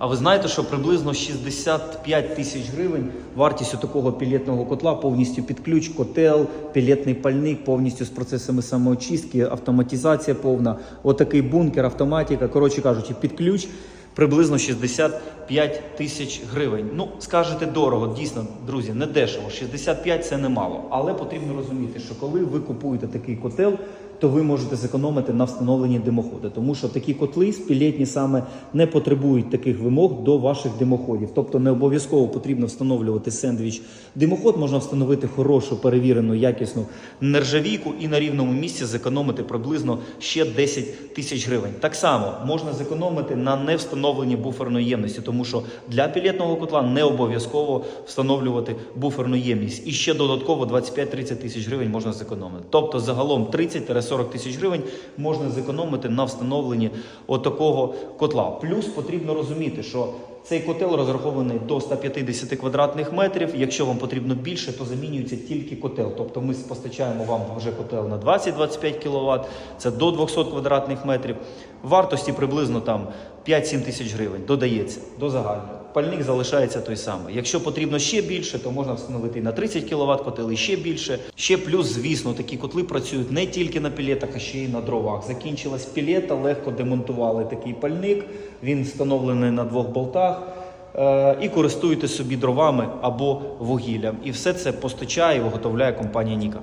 А ви знаєте, що приблизно 65 тисяч гривень вартість такого пілетного котла повністю під ключ, котел, пілетний пальник, повністю з процесами самоочистки, автоматизація повна. Отакий бункер, автоматика. Коротше кажучи, під ключ приблизно 65 тисяч гривень. Ну, скажете дорого, дійсно, друзі, не дешево. 65 це немало. Але потрібно розуміти, що коли ви купуєте такий котел, то ви можете зекономити на встановленні димоходу, тому що такі котли спілетні саме не потребують таких вимог до ваших димоходів. Тобто не обов'язково потрібно встановлювати сендвіч. Димоход можна встановити хорошу, перевірену, якісну нержавійку і на рівному місці зекономити приблизно ще 10 тисяч гривень. Так само можна зекономити на невстановленні буферної ємності, тому що для пілетного котла не обов'язково встановлювати буферну ємність. І ще додатково 25-30 тисяч гривень можна зекономити. Тобто загалом 30-40 тисяч гривень можна зекономити на встановленні отакого котла. Плюс потрібно розуміти, що цей котел розрахований до 150 квадратних метрів. Якщо вам потрібно більше, то замінюється тільки котел. Тобто ми постачаємо вам вже котел на 20-25 кВт, це до 200 квадратних метрів. Вартості приблизно там 5-7 тисяч гривень додається до загального. Пальник залишається той самий. Якщо потрібно ще більше, то можна встановити на 30 кВт котел, і ще більше. Ще плюс, звісно, такі котли працюють не тільки на пілетах, а ще й на дровах. Закінчилась пілета, легко демонтували такий пальник. Він встановлений на двох болтах. Е, І користуєтесь собі дровами або вугіллям. І все це постачає і виготовляє компанія Ніка.